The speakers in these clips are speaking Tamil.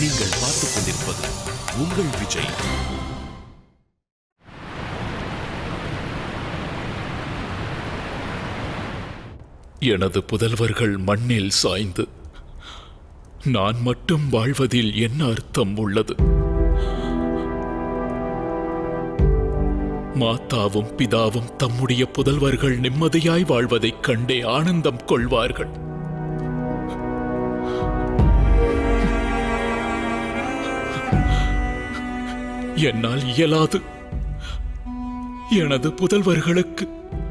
நீங்கள் பார்த்துக் கொண்டிருப்பது உங்கள் விஜய். எனது புதல்வர்கள் மண்ணில் சாய்ந்து நான் மட்டும் வாழ்வதில் என்ன அர்த்தம் உள்ளது? மாத்தாவும் பிதாவும் தம்முடைய புதல்வர்கள் நிம்மதியாய் வாழ்வதைக் கண்டே ஆனந்தம் கொள்வார்கள். என்னால் இயலாது. எனது புதல்வர்களுக்கு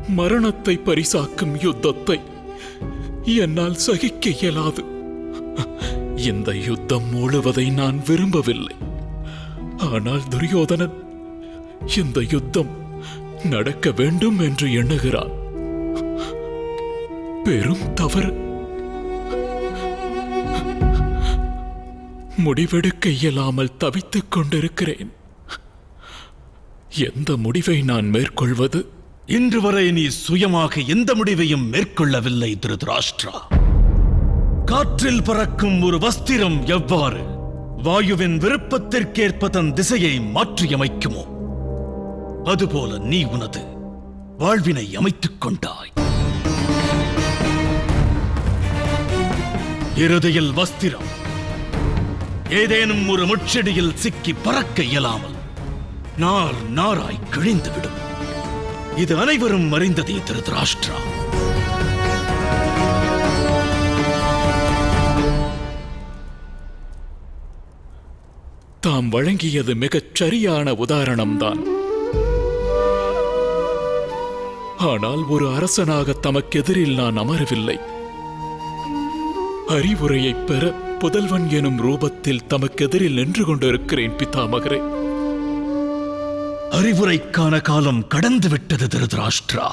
மரணத்தை பரிசாக்கும் யுத்தத்தை என்னால் சகிக்க இயலாது. இந்த யுத்தம் மூழுவதை நான் விரும்பவில்லை. ஆனால் துரியோதனன் இந்த யுத்தம் நடக்க வேண்டும் என்று எண்ணுகிறான். பெரும் தவறு. முடிவெடுக்க இயலாமல் தவித்துக் கொண்டிருக்கிறேன். எந்த முடிவை நான் மேற்கொள்வது? இன்று வரை நீ சுயமாக எந்த முடிவையும் மேற்கொள்ளவில்லை திருதராஷ்டிரா. காற்றில் பறக்கும் ஒரு வஸ்திரம் எவ்வாறு வாயுவின் விருப்பத்திற்கேற்ப தன் திசையை மாற்றியமைக்குமோ? அதுபோல நீ உனது வாழ்வினை அமைத்துக் கொண்டாய். இறுதியில் வஸ்திரம். ஏதேனும் ஒரு முச்செடியில் சிக்கி பறக்க இயலாமல் நார் நாராய் கிழிந்துவிடும். இது அனைவரும் அறிந்ததே திருதராஷ்டிரா. தாம் வழங்கியது மிகச் சரியான உதாரணம்தான். ஆனால் ஒரு அரசனாக தமக்கெதிரில் நான் அமரவில்லை. அறிவுரையைப் பெற புதல்வன் எனும் ரூபத்தில் தமக்கெதிரில் நின்று கொண்டிருக்கிறேன் பிதாமகரே. அறிவுரைக்கான காலம் கடந்து விட்டது திருதராஷ்டிரா.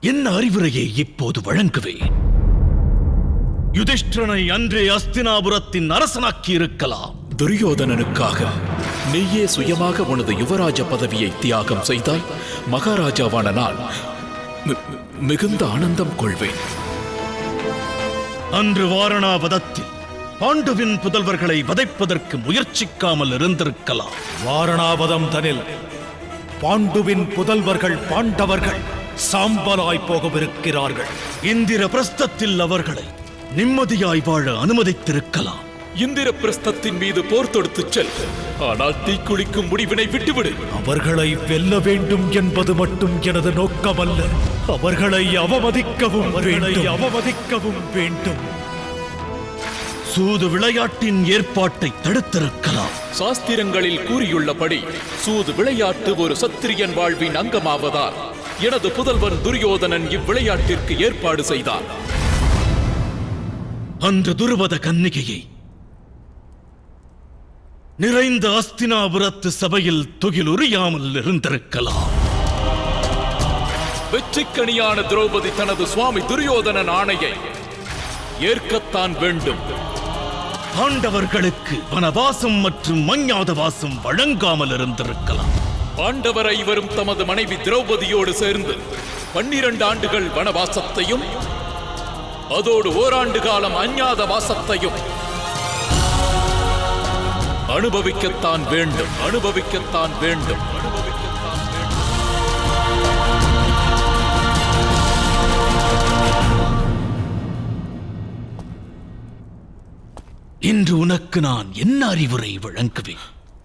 என்ன அறிவுரையை இப்போது வழங்குவேன். யுதிஷ்டிரனை அன்றே அஸ்தினாபுரத்தின் அரசனாக்கி இருக்கலாம் துரியோதனனுக்காக நீயே சுயமாக உனது யுவராஜ பதவியை தியாகம் செய்தால் மகாராஜாவான நான் மிகுந்த ஆனந்தம் கொள்வேன். அன்று வாரணாவதத்தில் பாண்டுவின் புதல்வர்களை வதைப்பதற்கு முயற்சிக்காமல் இருந்திருக்கலாம். வாரணாவதம் தனில் பாண்டுவின் புதல்வர்கள் பாண்டவர்கள் சாம்பலாய் போகவிருக்கிறார்கள். இந்திர பிரஸ்தத்தில் அவர்களை நிம்மதியாய் வாழ அனுமதித்திருக்கலாம். இந்திர பிரஸ்தத்தின் மீது போர் தொடுத்துச் செல். ஆனால் தீக்குளிக்கும் முடிவினை விட்டுவிடு. அவர்களை வெல்ல வேண்டும் என்பது மட்டும் எனது நோக்கமல்ல. அவர்களை அவமதிக்கவும் அவர்களை அவமதிக்கவும் வேண்டும். சூது விளையாட்டின் ஏற்பாட்டை தடுத்திருக்கலாம். சாஸ்திரங்களில் கூறியுள்ளபடி சூது விளையாட்டு ஒரு சத்திரியன் வாழ்வின் அங்கமாவதால் எனது புதல்வன் துரியோதனன் இவ்விளையாட்டிற்கு ஏற்பாடு செய்தான். அன்று துருவத கன்னிகையை நிறைந்த அஸ்தினாபுரத்து சபையில் துகிலுரியாமல் இருந்திருக்கலாம் வெற்றிக்கணியான திரௌபதி தனது சுவாமி துரியோதனன் ஆணையை ஏற்கத்தான் வேண்டும். பாண்டவர்களுக்கு வனவாசம் மற்றும் மஞ்ஞாத வாசம் வழங்காமல் இருந்திருக்கலாம். பாண்டவர் ஐவரும் தமது மனைவி திரௌபதியோடு சேர்ந்து பன்னிரண்டு ஆண்டுகள் வனவாசத்தையும் அதோடு ஓராண்டு காலம் அஞ்ஞாத வாசத்தையும் அனுபவிக்கத்தான் வேண்டும் அனுபவிக்கத்தான் வேண்டும். இன்று உனக்கு நான் என்ன அறிவுரை வழங்குவேன்?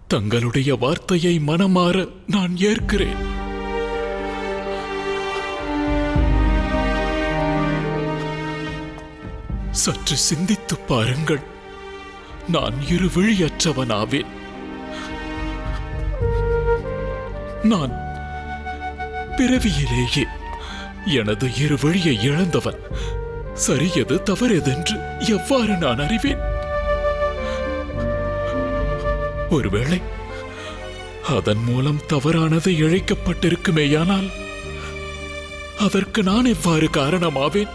தங்களுடைய வார்த்தையை மனமாற நான் ஏற்கிறேன். சற்று சிந்தித்துப் பாருங்கள். நான் இரு விழியற்றவனாவேன். நான் பிறவியிலேயே எனது இரு வழியை இழந்தவன். சரியது தவறெதென்று எவ்வாறு நான் அறிவேன்? ஒருவேளை அதன் மூலம் தவறானது இழைக்கப்பட்டிருக்குமேயானால் அதற்கு நான் எவ்வாறு காரணமாவேன்?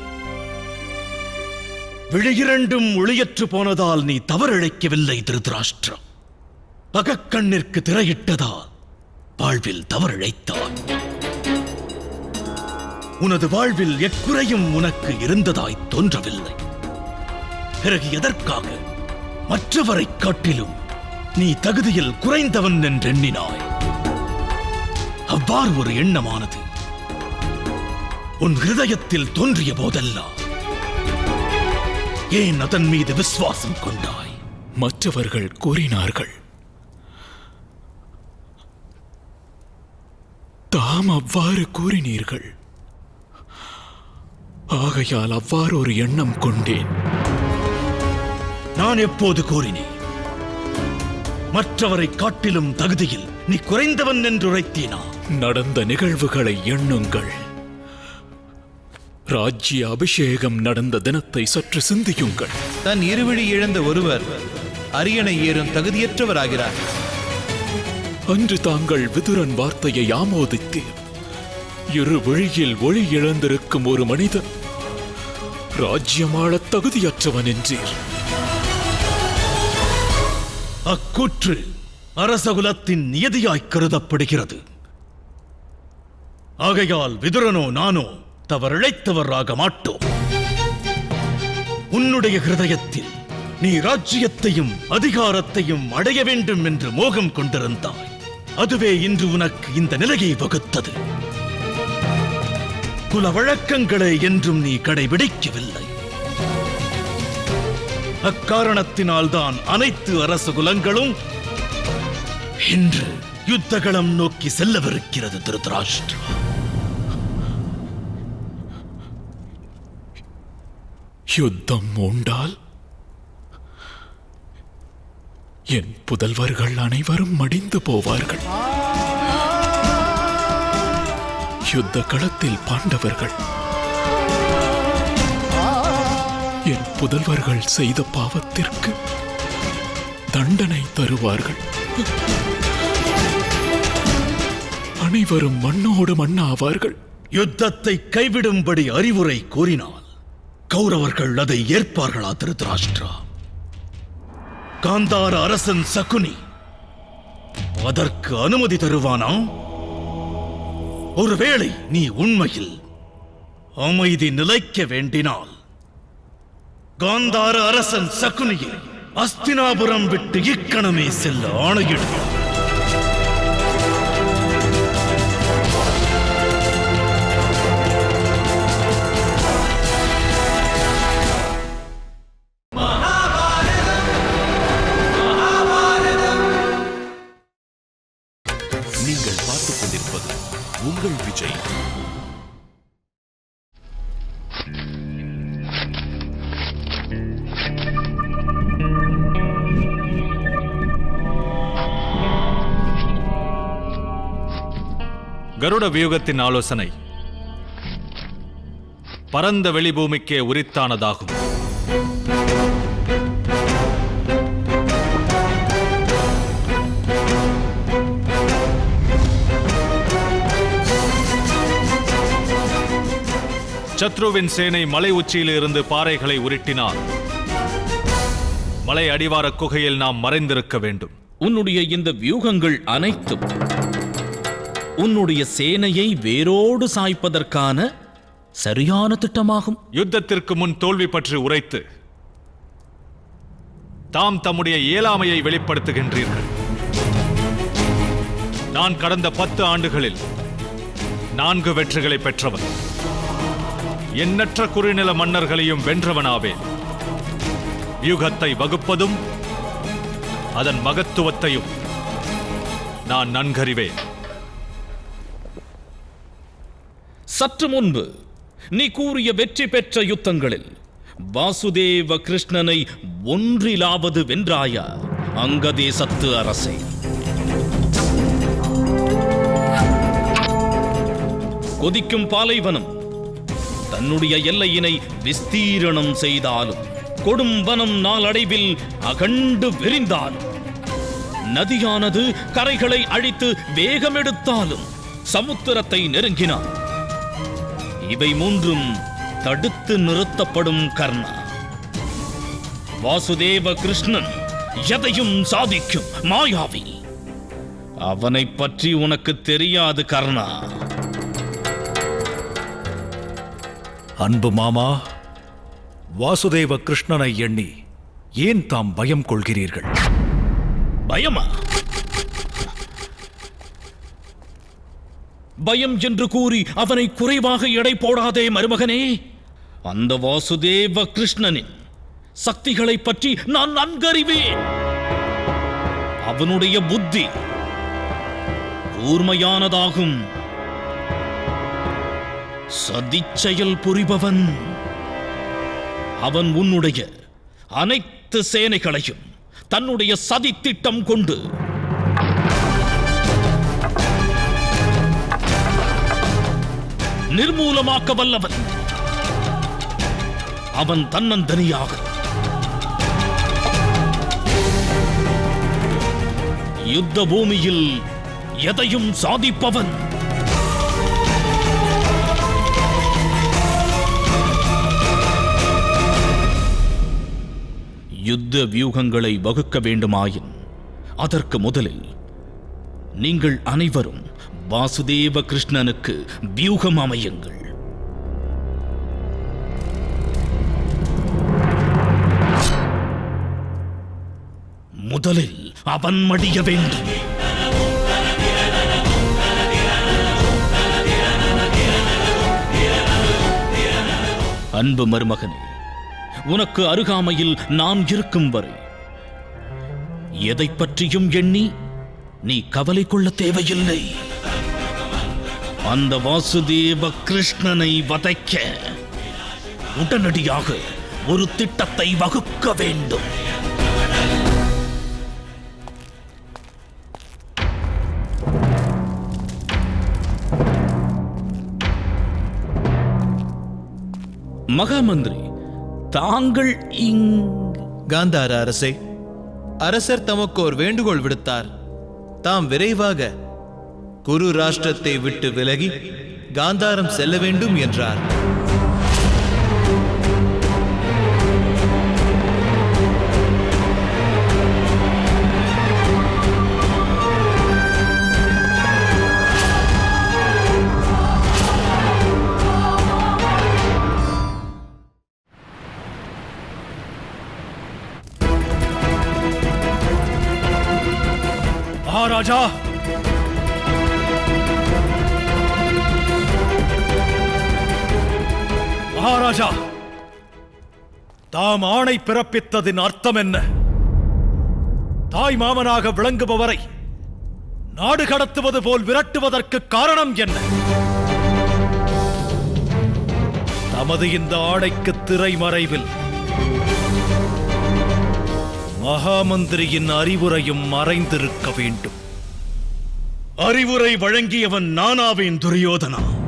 விழியிரண்டும் ஒளியற்று போனதால் நீ தவறிழைக்கவில்லை திருதராஷ்டிரம் அகக்கண்ணிற்கு திரையிட்டதால் வாழ்வில் தவறிழைத்தான் உனது வாழ்வில் எக்குறையும் உனக்கு இருந்ததாய் தோன்றவில்லை. பிறகு எதற்காக மற்றவரைக் காட்டிலும் நீ தகுதியில் குறைந்தவன் என்றெண்ணினாய் அவ்வாறு ஒரு எண்ணமானது. உன் ஹிருதயத்தில் தோன்றிய போதெல்லாம் ஏன் அதன் மீது விசுவாசம் கொண்டாய்? மற்றவர்கள் கூறினார்கள் தாம் அவ்வாறு கூறினீர்கள். ஆகையால் அவ்வாறு ஒரு எண்ணம் கொண்டேன். நான் எப்போது கூறினேன்? மற்றவரை காட்டிலும் தகுதியில் நீ குறைந்தவன் என்று உரைத்தேனா? நடந்த நிகழ்வுகளை எண்ணுங்கள். ராஜ்ய அபிஷேகம் நடந்த தினத்தை சற்று சிந்தியுங்கள். தன் இருவிழி இழந்த ஒருவர் அரியணை ஏறும் தகுதியற்றவராகிறார். அன்று தாங்கள் விதுரன் வார்த்தையை ஆமோதித்து இரு விழியில் ஒளி இழந்திருக்கும் ஒரு மனிதன் ராஜ்யமாள தகுதியற்றவன் என்றீர். அக்கூற்று அரசகுலத்தின் நியதியாய் கருதப்படுகிறது. ஆகையால் விதுரனோ நானோ தவறிழைத்தவராக மாட்டோம். உன்னுடைய ஹிருதயத்தில் நீ ராஜ்யத்தையும் அதிகாரத்தையும் அடைய வேண்டும் என்று மோகம் கொண்டிருந்தாய். அதுவே இன்று உனக்கு இந்த நிலையை வகுத்தது. குல வழக்கங்களை என்றும் நீ கடைபிடிக்கவில்லை. அக்காரணத்தினால்தான் அனைத்து அரச குலங்களும் இன்று யுத்தகளம் நோக்கி செல்லவிருக்கிறது திருதராஷ்டிரா. யுத்தம் மூண்டால் என் புதல்வர்கள் அனைவரும் மடிந்து போவார்கள். யுத்த களத்தில் பாண்டவர்கள் புதல்வர்கள் செய்த பாவத்திற்கு தண்டனை தருவார்கள். அனைவரும் மண்ணோடு மண்ணாவார்கள். யுத்தத்தை கைவிடும்படி அறிவுரை கூறினால் கௌரவர்கள் அதை ஏற்பார்களா திருதராஷ்டிரா? காந்தார அரசன் சகுனி அதற்கு அனுமதி தருவானா? ஒருவேளை நீ உண்மையில் அமைதி நிலைக்க வேண்டினால் காந்தார அரசன் சகுனியை அஸ்தினாபுரம் விட்டு இக்கணமே செல்ல ஆணையிடும் கருட வியூகத்தின் ஆலோசனை. பரந்த வெளிபூமிக்கே உரித்தானதாகும். சத்ருவின் சேனை மலை உச்சியில் இருந்து பாறைகளை உருட்டினார். மலை அடிவார குகையில் நாம் மறைந்திருக்க வேண்டும். உன்னுடைய இந்த வியூகங்கள் அனைத்தும் உன்னுடைய சேனையை வேரோடு சாய்ப்பதற்கான சரியான திட்டமாகும். யுத்தத்திற்கு முன் தோல்வி பற்றி உரைத்து தாம் தம்முடைய இயலாமையை வெளிப்படுத்துகின்றீர்கள். நான் கடந்த பத்து ஆண்டுகளில் நான்கு வெற்றிகளை பெற்றவன். எண்ணற்ற குறுநில மன்னர்களையும் வென்றவனாவேன். வியூகத்தை வகுப்பதும் அதன் மகத்துவத்தையும் நான் நன்கறிவேன். சற்று முன்பு நீ கூறிய வெற்றி பெற்ற யுத்தங்களில் வாசுதேவ கிருஷ்ணனை ஒன்றிலாவது வென்றாயா அங்கதேசத்து அரசே. கொதிக்கும் பாலைவனம் தன்னுடைய எல்லையினை விஸ்தீரணம் செய்தாலும் கொடும் வனம் நாளடைவில் அகண்டு விரிந்தாலும். நதியானது கரைகளை அழித்து வேகமெடுத்தாலும் சமுத்திரத்தை நெருங்கினான். இவை மூன்றும் தடுத்து நிறுத்தப்படும் கர்ணா. வாசுதேவ கிருஷ்ணன் எதையும் சாதிக்கும் மாயாவி. அவனை பற்றி உனக்கு தெரியாது கர்ணா. அன்பு மாமா வாசுதேவ கிருஷ்ணனை எண்ணி ஏன் தாம் பயம் கொள்கிறீர்கள்? பயமா? பயம் என்று கூறி அவனை குறைவாக எடை போடாதே மருமகனே. அந்த வாசுதேவ கிருஷ்ணனின் சக்திகளை பற்றி நான் நன்கறிவேன். அவனுடைய புத்தி கூர்மையானதாகும். சதிச்செயல் புரிபவன். அவன் உன்னுடைய அனைத்து சேனைகளையும் தன்னுடைய சதி திட்டம் கொண்டு நிர்மூலமாக்க வல்லவன். அவன் தன்னந்தனியாக. யுத்த பூமியில் எதையும் சாதிப்பவன். யுத்த வியூகங்களை வகுக்க வேண்டுமாயின் அதற்கு முதலில் நீங்கள் அனைவரும் வாசுதேவ கிருஷ்ணனுக்கு வியூகம் அமையுங்கள். முதலில் அவன் மடிய வேண்டும். அன்பு மருமகனே உனக்கு அருகாமையில் நான் இருக்கும் வரை எதை பற்றியும் எண்ணி நீ கவலை கொள்ள தேவையில்லை. அந்த வாசுதேவ கிருஷ்ணனை வதைக்க உடனடியாக ஒரு திட்டத்தை வகுக்க வேண்டும். மகாமந்திரி தாங்கள் இங் காந்தார அரசே அரசர் தமக்கு ஒரு வேண்டுகோள் விடுத்தார். தாம் விரைவாக குரு ராஷ்டிரத்தை விட்டு விலகி காந்தாரம் செல்ல வேண்டும் என்றார். மகாராஜா மகாராஜா தாம் ஆணை பிறப்பித்ததின் அர்த்தம் என்ன? தாய் மாமனாக விளங்குபவரை நாடு கடத்துவது போல் விரட்டுவதற்கு காரணம் என்ன? தமது இந்த ஆடைக்கு திரைமறைவில் மகாமந்திரியின் அறிவுரையும் மறைந்திருக்க வேண்டும். அறிவுரை வழங்கியவன் நானாவேன் துரியோதனா.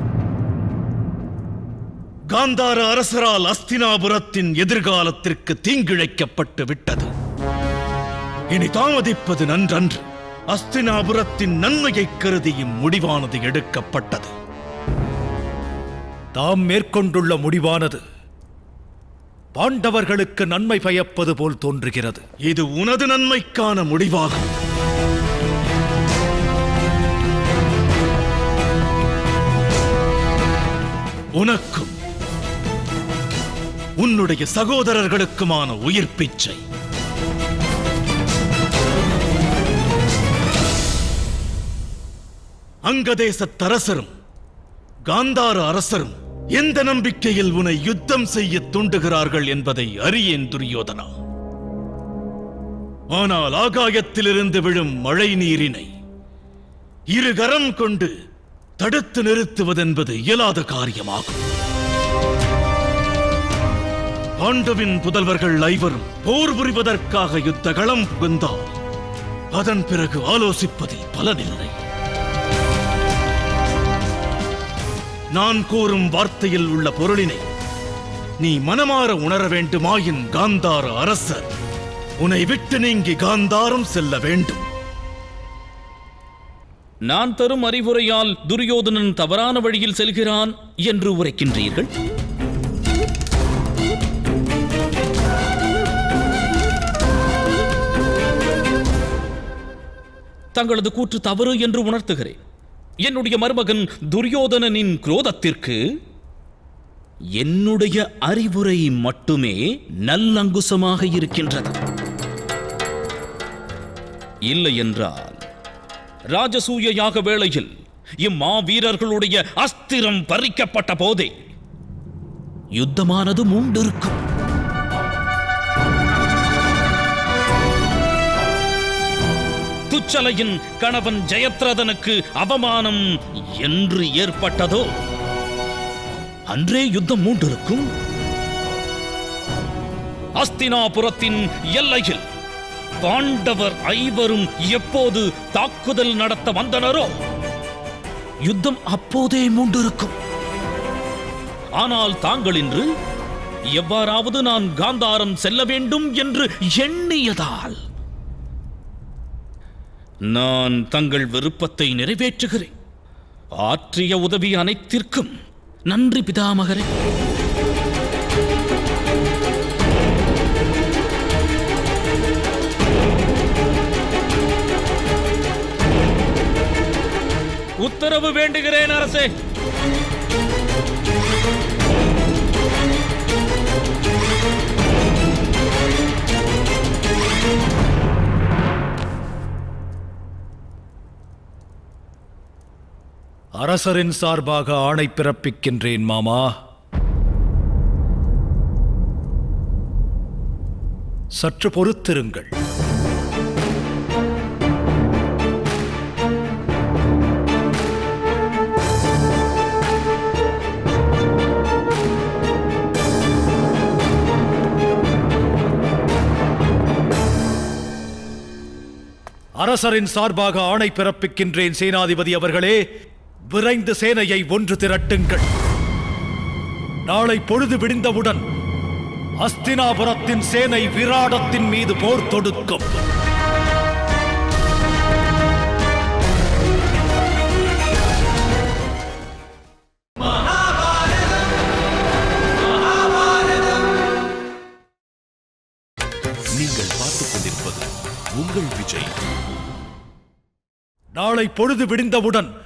காந்தார அரசரால் அஸ்தினாபுரத்தின் எதிர்காலத்திற்கு தீங்கிழைக்கப்பட்டு விட்டது. இனி தாமதிப்பது நன்றன்று. அஸ்தினாபுரத்தின் நன்மையைக் கருதியும் முடிவானது எடுக்கப்பட்டது. தாம் மேற்கொண்டுள்ள முடிவானது. பாண்டவர்களுக்கு நன்மை பயப்பது போல் தோன்றுகிறது. இது உனது நன்மைக்கான முடிவாகும். உனக்கும் உன்னுடைய சகோதரர்களுக்குமான உயிர் பிச்சை. அங்கதேசத்தரசரும் காந்தார அரசரும் எந்த நம்பிக்கையில் உன்னை யுத்தம் செய்ய தூண்டுகிறார்கள் என்பதை அறியேன் துரியோதனா. ஆனால் ஆகாயத்திலிருந்து விழும் மழை நீரினை இரு கரம் கொண்டு தடுத்து நிறுத்துவதென்பது இயலாத காரியமாகும். பாண்டவின் புதல்வர்கள் ஐவரும் போர் புரிவதற்காக யுத்த களம் புகுந்தால் அதன் பிறகு ஆலோசிப்பதில் பலனில்லை. நான் கூறும் வார்த்தையில் உள்ள பொருளினை நீ மனமாற உணர வேண்டுமாயின் காந்தார அரசர் உன்னை விட்டு நீங்கி காந்தாரம் செல்ல வேண்டும். நான் தரும் அறிவுரையால் துரியோதனன் தவறான வழியில் செல்கிறான் என்று உரைக்கின்றீர்கள்? தங்களது கூற்று தவறு என்று உணர்த்துகிறேன். என்னுடைய மருமகன் துரியோதனனின் குரோதத்திற்கு என்னுடைய அறிவுரை மட்டுமே நல்லங்குசமாக இருக்கின்றது. இல்லை என்றால் ராஜசூய யாக வேளையில் இம்மாவீரர்களுடைய அஸ்திரம் பறிக்கப்பட்ட போதே யுத்தமானது மூண்டிருக்கும். துச்சலையின் கணவன் ஜெயத்ரதனுக்கு அவமானம் என்று ஏற்பட்டதோ? அன்றே யுத்தம் மூண்டிருக்கும். அஸ்தினாபுரத்தின் எல்லையில் பாண்டவர் ஐவரும் எப்போது தாக்குதல் நடத்த வந்தனரோ? யுத்தம் அப்போதே மூண்டிருக்கும். ஆனால் தாங்கள் இன்று எவ்வாறாவது நான் காந்தாரம் செல்ல வேண்டும் என்று எண்ணியதால். நான் தங்கள் விருப்பத்தை நிறைவேற்றுகிறேன். ஆற்றிய உதவி அனைத்திற்கும் நன்றி பிதாமகரே. உத்தரவு வேண்டுகிறேன் அரசே. அரசரின் சார்பாக ஆணை பிறப்பிக்கின்றேன் மாமா. சற்று பொறுத்திருங்கள். அரசரின் சார்பாக ஆணை பிறப்பிக்கின்றேன் சேனாதிபதி அவர்களே. விரைந்து சேனையை ஒன்று திரட்டுங்கள். நாளை பொழுது விடிந்தவுடன் அஸ்தினாபுரத்தின் சேனை விராடத்தின் மீது போர் தொடுக்கும். நீங்கள் பார்த்துக் கொண்டிருப்பது உங்கள் விஜய். நாளை பொழுது விடிந்தவுடன்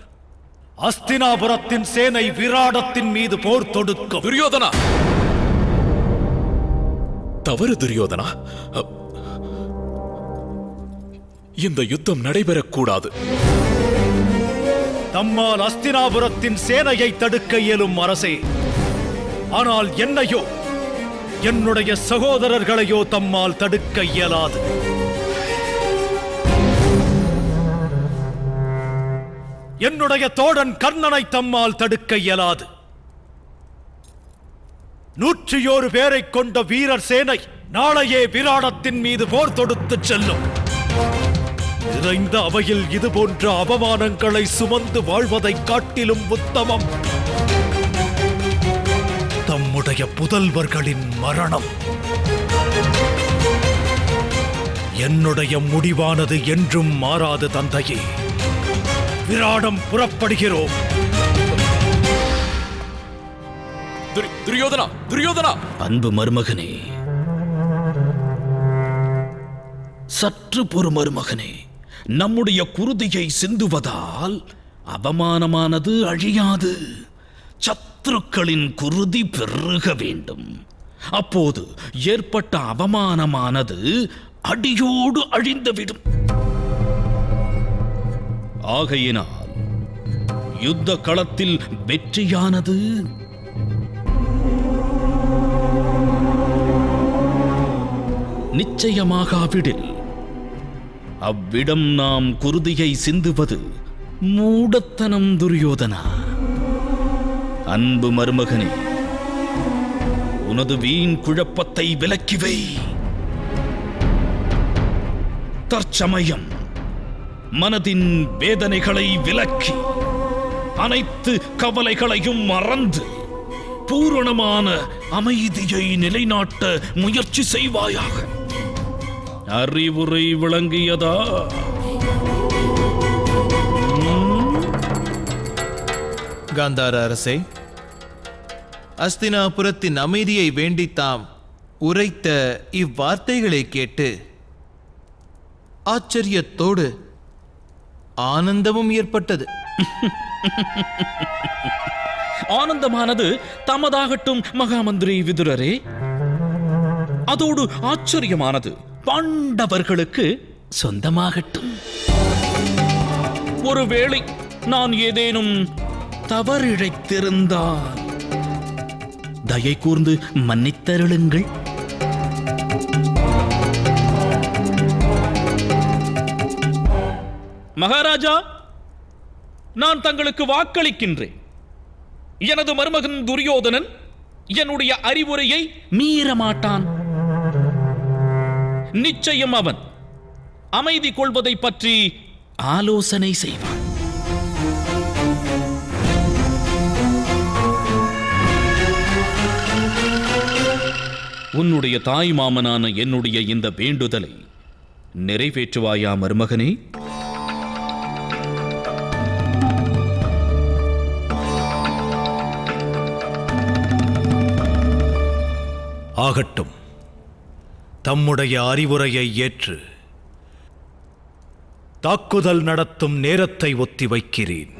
அஸ்தினாபுரத்தின் சேனை விராடத்தின் மீது போர் தொடுக்கும் துரியோதனா! தவறு துரியோதனா? இந்த யுத்தம் நடைபெறக்கூடாது. தம்மால் அஸ்தினாபுரத்தின் சேனையை தடுக்க இயலும் அரசே. ஆனால் என்னையோ என்னுடைய சகோதரர்களையோ தம்மால் தடுக்க இயலாது. என்னுடைய தோழன் கர்ணனை தம்மால் தடுக்க இயலாது. நூற்றியோரு பேரை கொண்ட வீரர் சேனை நாளையே விராடத்தின் மீது போர் தொடுத்துச் செல்லும். நிறைந்த அவையில் இது போன்ற அவமானங்களை சுமந்து வாழ்வதைக் காட்டிலும் உத்தமம். தம்முடைய புதல்வர்களின் மரணம். என்னுடைய முடிவானது என்றும் மாறாது தந்தையே. விராடம் புறப்படுகிறோம். துரி- துரியோதனா துரியோதனா. அன்பு மருமகனே சற்று பொறு மருமகனே நம்முடைய குருதியை சிந்துவதால் அவமானமானது அழியாது. சத்துருக்களின் குருதி பெருக வேண்டும். அப்போது ஏற்பட்ட அவமானமானது அடியோடு அழிந்துவிடும். ஆகையினால் யுத்த களத்தில் வெற்றியானது. நிச்சயமாகாவிடில் அவ்விடம் நாம் குருதியை சிந்துவது மூடத்தனம் துரியோதனா. அன்பு மருமகனே உனது வீண் குழப்பத்தை விலக்கிவை தற்சமயம் மனதின் வேதனைகளை விலக்கி அனைத்து கவலைகளையும் மறந்து பூரணமான அமைதியை நிலைநாட்ட முயற்சி செய்வாயாக. அறிவுரை விளங்கியதா? காந்தார அரசே அஸ்தினாபுரத்தின் அமைதியை வேண்டி தாம் உரைத்த இவ்வார்த்தைகளை கேட்டு ஆச்சரியத்தோடு ஆனந்தமும் ஏற்பட்டது. ஆனந்தமானது தமதாகட்டும் மகாமந்திரி விதுரரே. அதோடு ஆச்சரியமானது பாண்டவர்களுக்கு சொந்தமாகட்டும். ஒருவேளை நான் ஏதேனும் தவறிழைத்திருந்தால். தயை கூர்ந்து மன்னித்தருளுங்கள். மகாராஜா நான் தங்களுக்கு வாக்களிக்கின்றேன். எனது மருமகன் துரியோதனன் என்னுடைய அறிவுரையை மீறமாட்டான் நிச்சயம் அவன் அமைதி கொள்வதை பற்றி ஆலோசனை செய்வான். உன்னுடைய தாய் மாமனான என்னுடைய இந்த வேண்டுதலை நிறைவேற்றுவாயா மருமகனே? ஆகட்டும். தம்முடைய அறிவுரையை ஏற்று தாக்குதல் நடத்தும் நேரத்தை ஒத்தி வைக்கிறேன்.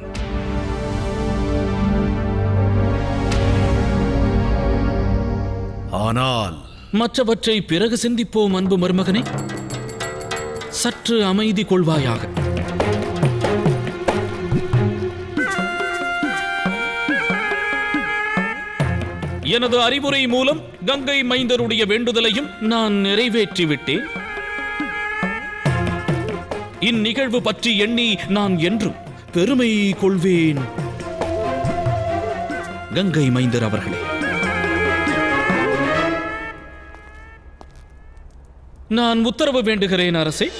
ஆனால் மற்றவற்றை பிறகு சிந்திப்போம் அன்பு மருமகனே. சற்று அமைதி கொள்வாயாக. எனது அறிவுரை மூலம் கங்கை மைந்தருடைய வேண்டுதலையும் நான் நிறைவேற்றிவிட்டேன். இந்நிகழ்வு பற்றி எண்ணி நான் என்றும் பெருமை கொள்வேன். கங்கை மைந்தர் அவர்களே. நான் உத்தரவு வேண்டுகிறேன் அரசே.